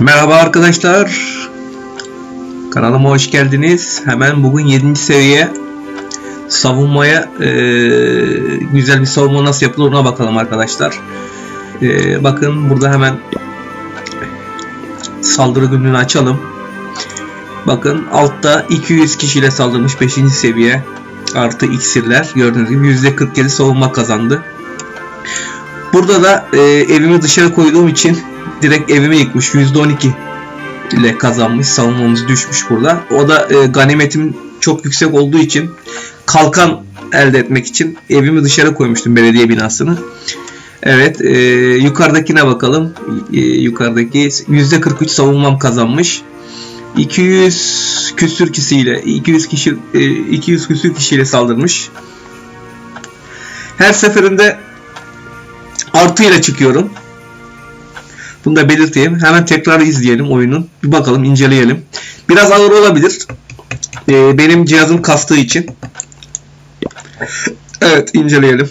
Merhaba arkadaşlar. Kanalıma hoş geldiniz. Hemen bugün 7. seviye savunmaya e, güzel bir savunma nasıl yapılır ona bakalım arkadaşlar. E, bakın burada hemen saldırı günlüğünü açalım. Bakın altta 200 kişiyle saldırmış 5. seviye artı iksirler gördüğünüz gibi %47 savunma kazandı. Burada da e, evimi dışarı koyduğum için direkt evimi yıkmış. %12 ile kazanmış. Savunmamız düşmüş burada. O da e, ganimetim çok yüksek olduğu için kalkan elde etmek için evimi dışarı koymuştum belediye binasını. Evet e, yukarıdakine bakalım. E, yukarıdaki %43 savunmam kazanmış. 200 küsür kişiyle 200 kişi e, 200 küsür kişiyle saldırmış. Her seferinde artı ile çıkıyorum. Bunu da belirteyim. Hemen tekrar izleyelim oyunun. Bir bakalım, inceleyelim. Biraz ağır olabilir. Ee, benim cihazım kastığı için. Evet, inceleyelim.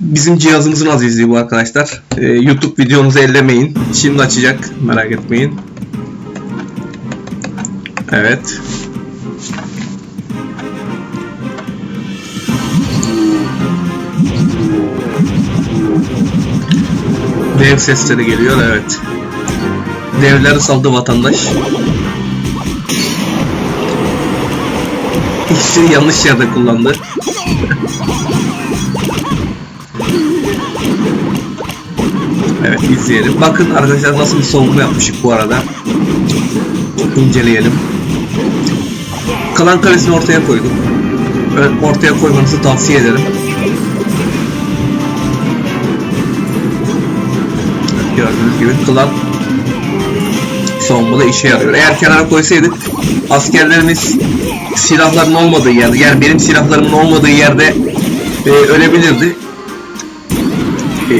Bizim cihazımızın azizliği bu arkadaşlar. Ee, YouTube videonuzu ellemeyin. Şimdi açacak. Merak etmeyin. Evet. Dev sesleri geliyor evet. Devleri saldı vatandaş. İkisi yanlış yerde kullandı. evet izleyelim. Bakın arkadaşlar nasıl bir savunma yapmışık bu arada. İnceleyelim. Kalan kalesini ortaya koydum. Ortaya koymanızı tavsiye ederim. Gördüğünüz gibi klan savunmada işe yarıyor. Eğer kenara koysaydık askerlerimiz silahların olmadığı yerde yani benim silahlarımın olmadığı yerde e, ölebilirdi. E,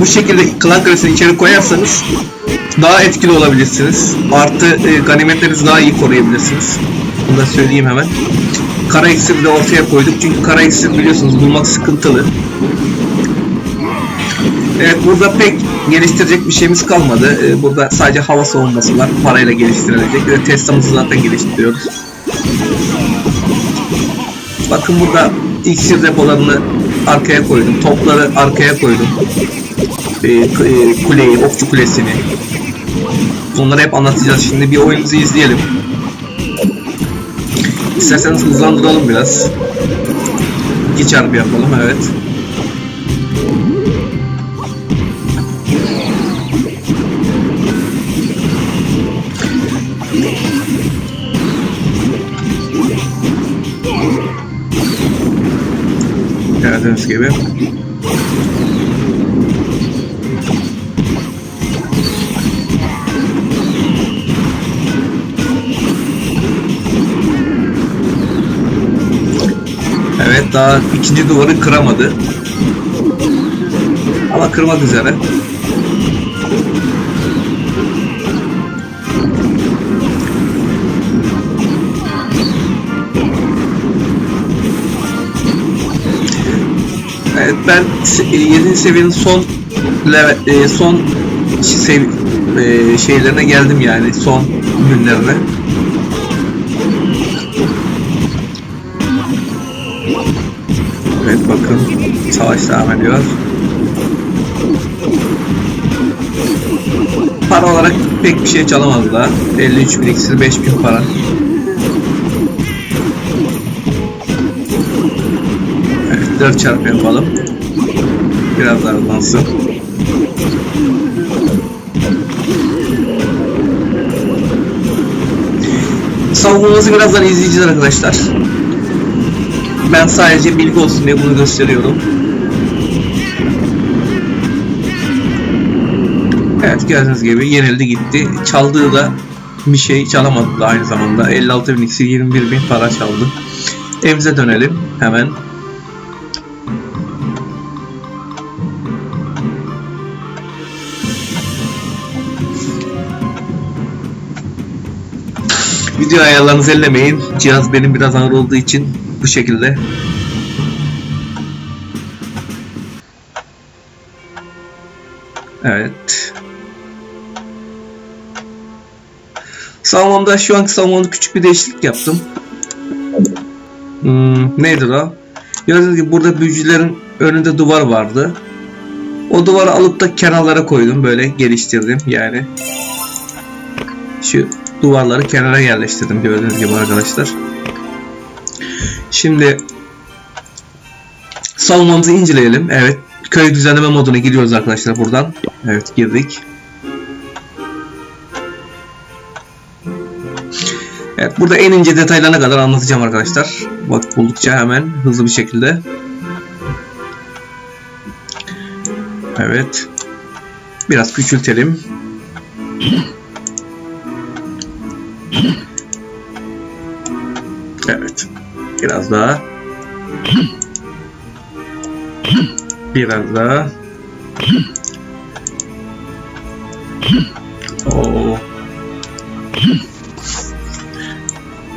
bu şekilde klan kalesini içeri koyarsanız daha etkili olabilirsiniz. Artı e, ganimetlerinizi daha iyi koruyabilirsiniz. Bunu da söyleyeyim hemen. Kara iksiri de ortaya koyduk. Çünkü kara iksir biliyorsunuz bulmak sıkıntılı. Evet burada pek geliştirecek bir şeyimiz kalmadı. Ee, burada sadece hava savunması var. Parayla geliştirilecek. Ve Tesla'mızı zaten geliştiriyoruz. Bakın burada iksir depolarını arkaya koydum. Topları arkaya koydum. Ee, kuleyi, okçu kulesini. Bunları hep anlatacağız. Şimdi bir oyunumuzu izleyelim. İsterseniz hızlandıralım biraz. İki çarpı yapalım evet. Gördüğünüz gibi. Evet daha ikinci duvarı kıramadı. Ama kırmak üzere. Evet ben 7. seviyenin son level, e, son e, şeylerine geldim yani son günlerine. Evet bakın savaş devam ediyor. Para olarak pek bir şey çalamadılar. 53 bin iksir 5 bin para. 4 çarpı yapalım. Biraz hızlansın. Savunmamızı birazdan izleyeceğiz arkadaşlar. Ben sadece bilgi olsun diye bunu gösteriyorum. Evet gördüğünüz gibi yenildi gitti. Çaldığı da bir şey çalamadı aynı zamanda. 56 bin iksir 21 bin para çaldı. Evimize dönelim hemen. Video ayarlarınızı ellemeyin. Cihaz benim biraz ağır olduğu için bu şekilde. Evet. Salmonda şu anki salmonda küçük bir değişiklik yaptım. Hmm, neydi o? Gördüğünüz gibi burada büyücülerin önünde duvar vardı. O duvarı alıp da kenarlara koydum böyle geliştirdim yani. Şu duvarları kenara yerleştirdim gördüğünüz gibi arkadaşlar. Şimdi savunmamızı inceleyelim. Evet. Köy düzenleme moduna giriyoruz arkadaşlar buradan. Evet girdik. Evet burada en ince detaylarına kadar anlatacağım arkadaşlar. Bak buldukça hemen hızlı bir şekilde. Evet. Biraz küçültelim. Evet. Biraz daha. Biraz daha. Oo.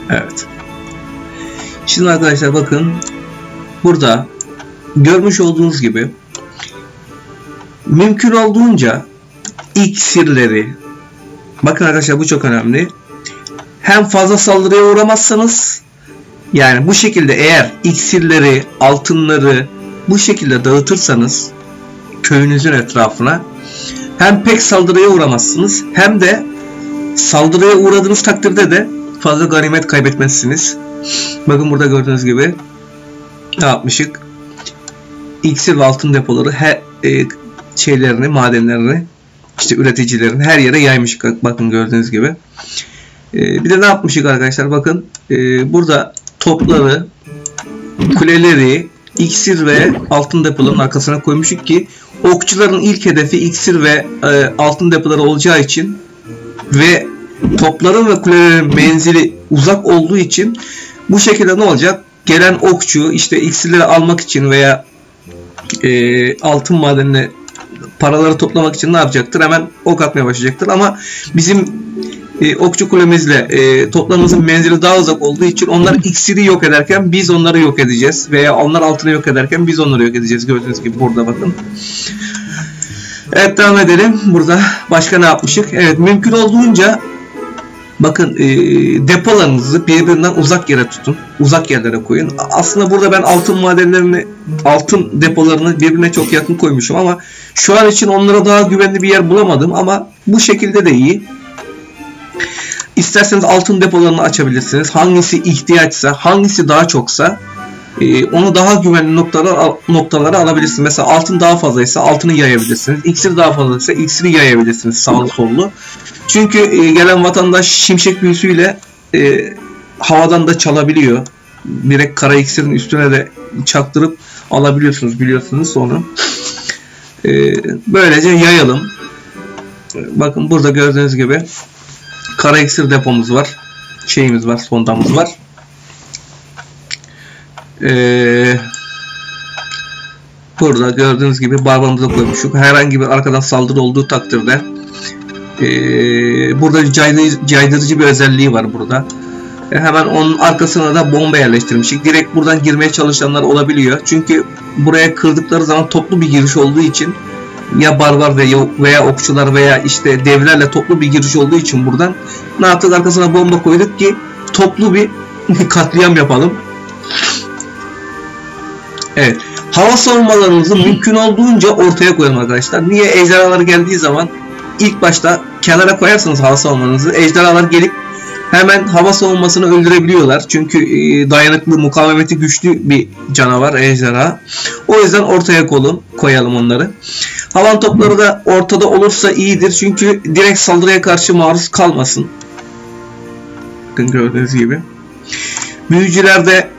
Evet. Şimdi arkadaşlar bakın burada görmüş olduğunuz gibi mümkün olduğunca iksirleri bakın arkadaşlar bu çok önemli hem fazla saldırıya uğramazsanız yani bu şekilde eğer iksirleri altınları bu şekilde dağıtırsanız köyünüzün etrafına hem pek saldırıya uğramazsınız hem de saldırıya uğradığınız takdirde de fazla ganimet kaybetmezsiniz. Bakın burada gördüğünüz gibi ne yapmışık? İksir ve altın depoları her e, şeylerini, madenlerini işte üreticilerin her yere yaymış. Bakın gördüğünüz gibi. E, bir de ne yapmışık arkadaşlar? Bakın e, burada topları, kuleleri, iksir ve altın depolarının arkasına koymuşuk ki okçuların ilk hedefi iksir ve e, altın depoları olacağı için ve topların ve kulelerin menzili uzak olduğu için bu şekilde ne olacak? Gelen okçu işte iksirleri almak için veya e, altın madenine paraları toplamak için ne yapacaktır? Hemen ok atmaya başlayacaktır. Ama bizim e, okçu kulemizle e, toplarımızın menzili daha uzak olduğu için onlar iksiri yok ederken biz onları yok edeceğiz. Veya onlar altını yok ederken biz onları yok edeceğiz. Gördüğünüz gibi burada bakın. Evet devam edelim. Burada başka ne yapmışık? Evet mümkün olduğunca Bakın e, depolarınızı birbirinden uzak yere tutun. Uzak yerlere koyun. Aslında burada ben altın madenlerini, altın depolarını birbirine çok yakın koymuşum ama şu an için onlara daha güvenli bir yer bulamadım ama bu şekilde de iyi. İsterseniz altın depolarını açabilirsiniz. Hangisi ihtiyaçsa, hangisi daha çoksa e, onu daha güvenli noktalara, noktalara alabilirsiniz. Mesela altın daha fazlaysa altını yayabilirsiniz. İksir daha fazlaysa iksiri yayabilirsiniz sağlı sollu. Çünkü e, gelen vatandaş şimşek büyüsüyle e, havadan da çalabiliyor. Direkt kara iksirin üstüne de çaktırıp alabiliyorsunuz biliyorsunuz onu. E, böylece yayalım. Bakın burada gördüğünüz gibi kara iksir depomuz var. Şeyimiz var, sondamız var. Ee, burada gördüğünüz gibi barbarımıza koymuşuk. Herhangi bir arkadan saldırı olduğu takdirde ee, burada caydırıcı, caydırıcı bir özelliği var burada. E, hemen onun arkasına da bomba yerleştirmişik. Direkt buradan girmeye çalışanlar olabiliyor. Çünkü buraya kırdıkları zaman toplu bir giriş olduğu için ya barbar veya, veya okçular veya işte devlerle toplu bir giriş olduğu için buradan ne yaptık arkasına bomba koyduk ki toplu bir katliam yapalım. Evet. Hava savunmalarımızı mümkün olduğunca ortaya koyalım arkadaşlar. Niye ejderhalar geldiği zaman ilk başta kenara koyarsanız hava savunmanızı ejderhalar gelip hemen hava savunmasını öldürebiliyorlar. Çünkü e, dayanıklı, mukavemeti güçlü bir canavar ejderha. O yüzden ortaya kolun koyalım onları. Havan topları da ortada olursa iyidir. Çünkü direkt saldırıya karşı maruz kalmasın. Bakın gördüğünüz gibi. Büyücüler de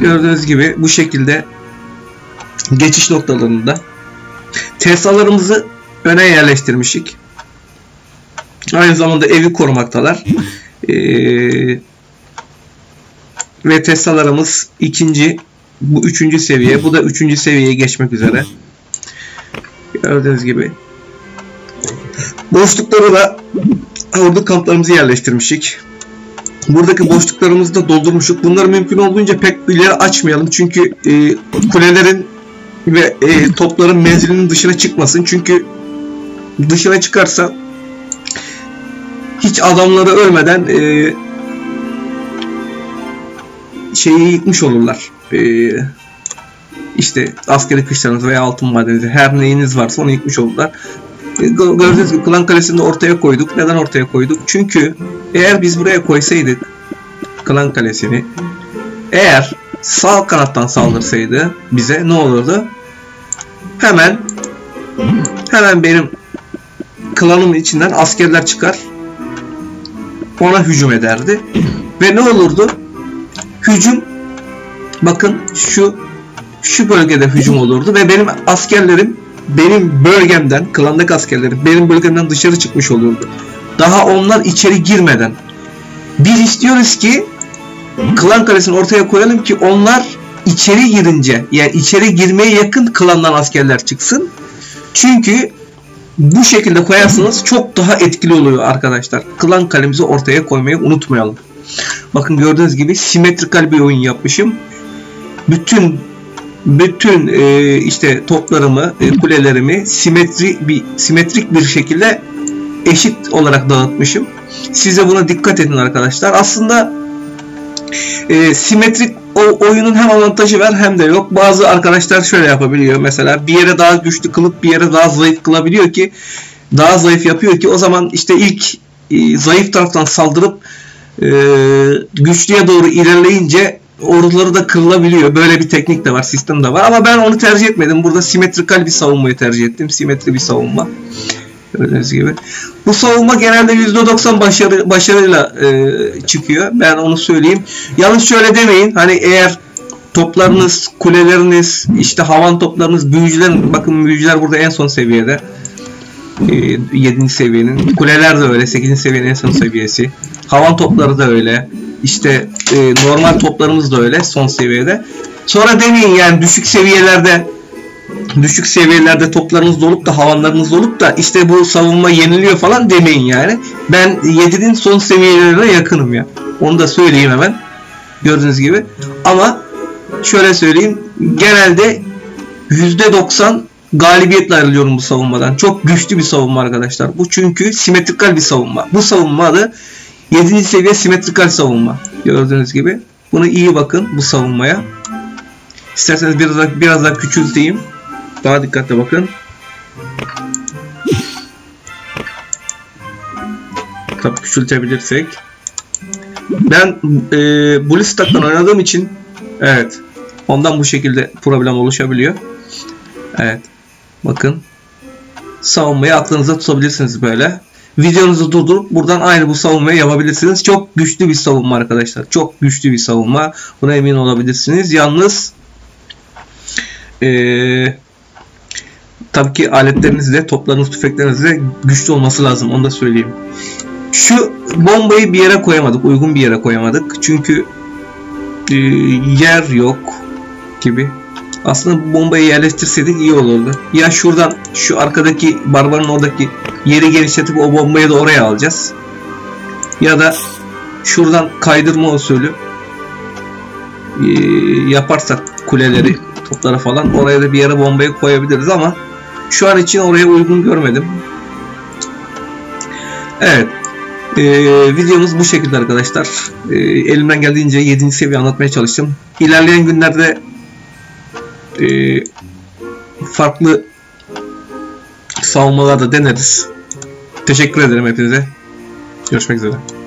gördüğünüz gibi bu şekilde geçiş noktalarında Tesla'larımızı öne yerleştirmişik. Aynı zamanda evi korumaktalar. Ee, ve Tesla'larımız ikinci, bu üçüncü seviye, bu da üçüncü seviyeye geçmek üzere. Gördüğünüz gibi. Boşlukları da ordu kamplarımızı yerleştirmişik. Buradaki boşluklarımızı da doldurmuşuk. Bunları mümkün olduğunca pek ileri açmayalım. Çünkü e, kulelerin ve e, topların menzilinin dışına çıkmasın. Çünkü dışına çıkarsa hiç adamları ölmeden e, şeyi yıkmış olurlar. E, işte askeri kışlarınız veya altın madeninizi her neyiniz varsa onu yıkmış oldular. E, gördüğünüz gibi Klan Kalesi'ni ortaya koyduk. Neden ortaya koyduk? Çünkü eğer biz buraya koysaydık Klan Kalesi'ni eğer sağ kanattan saldırsaydı bize ne olurdu? Hemen hemen benim klanımın içinden askerler çıkar ona hücum ederdi. Ve ne olurdu? Hücum bakın şu şu bölgede hücum olurdu ve benim askerlerim benim bölgemden, klandaki askerlerim benim bölgemden dışarı çıkmış olurdu. Daha onlar içeri girmeden. Biz istiyoruz ki klan kalesini ortaya koyalım ki onlar içeri girince yani içeri girmeye yakın klandan askerler çıksın. Çünkü bu şekilde koyarsanız çok daha etkili oluyor arkadaşlar. Klan kalemizi ortaya koymayı unutmayalım. Bakın gördüğünüz gibi simetrikal bir oyun yapmışım. Bütün bütün e, işte toplarımı, e, kulelerimi simetri bir simetrik bir şekilde eşit olarak dağıtmışım. Size buna dikkat edin arkadaşlar. Aslında e, simetrik o oyunun hem avantajı var hem de yok. Bazı arkadaşlar şöyle yapabiliyor. Mesela bir yere daha güçlü kılıp bir yere daha zayıf kılabiliyor ki daha zayıf yapıyor ki o zaman işte ilk e, zayıf taraftan saldırıp e, güçlüye doğru ilerleyince orduları da kırılabiliyor. Böyle bir teknik de var, sistem de var. Ama ben onu tercih etmedim. Burada simetrikal bir savunmayı tercih ettim. Simetri bir savunma. Gördüğünüz gibi. Bu savunma genelde %90 başarı, başarıyla e, çıkıyor. Ben onu söyleyeyim. Yalnız şöyle demeyin. Hani eğer toplarınız, kuleleriniz, işte havan toplarınız, büyücüler, bakın büyücüler burada en son seviyede. E, 7. seviyenin. Kuleler de öyle. 8. seviyenin en son seviyesi. Havan topları da öyle. İşte e, normal toplarımız da öyle son seviyede. Sonra demeyin yani düşük seviyelerde düşük seviyelerde toplarınız olup da havanlarınız olup da işte bu savunma yeniliyor falan demeyin yani. Ben 7'nin son seviyelerine yakınım ya. Onu da söyleyeyim hemen. Gördüğünüz gibi. Ama şöyle söyleyeyim. Genelde %90 galibiyetle ayrılıyorum bu savunmadan. Çok güçlü bir savunma arkadaşlar. Bu çünkü simetrikal bir savunma. Bu savunma adı 7. seviye simetrikal savunma. Gördüğünüz gibi. Bunu iyi bakın bu savunmaya. İsterseniz biraz daha, biraz daha küçülteyim. Daha dikkatli bakın. Tabii küçültebilirsek. Ben e, Blistak'tan oynadığım için evet ondan bu şekilde problem oluşabiliyor. Evet. Bakın. Savunmayı aklınıza tutabilirsiniz böyle. Videonuzu durdurup buradan aynı bu savunmayı yapabilirsiniz. Çok güçlü bir savunma arkadaşlar. Çok güçlü bir savunma. Buna emin olabilirsiniz. Yalnız eee tabii ki aletleriniz de toplarınız tüfekleriniz de güçlü olması lazım. Onu da söyleyeyim. Şu bombayı bir yere koyamadık. Uygun bir yere koyamadık. Çünkü e, yer yok gibi. Aslında bu bombayı yerleştirseydik iyi olurdu. Ya şuradan şu arkadaki barbarın oradaki yeri genişletip o bombayı da oraya alacağız. Ya da şuradan kaydırma usulü e, yaparsak kuleleri, topları falan oraya da bir yere bombayı koyabiliriz ama şu an için oraya uygun görmedim. Evet. Ee, videomuz bu şekilde arkadaşlar. Ee, elimden geldiğince 7. seviye anlatmaya çalıştım. İlerleyen günlerde e, farklı savunmalar da deneriz. Teşekkür ederim hepinize. Görüşmek üzere.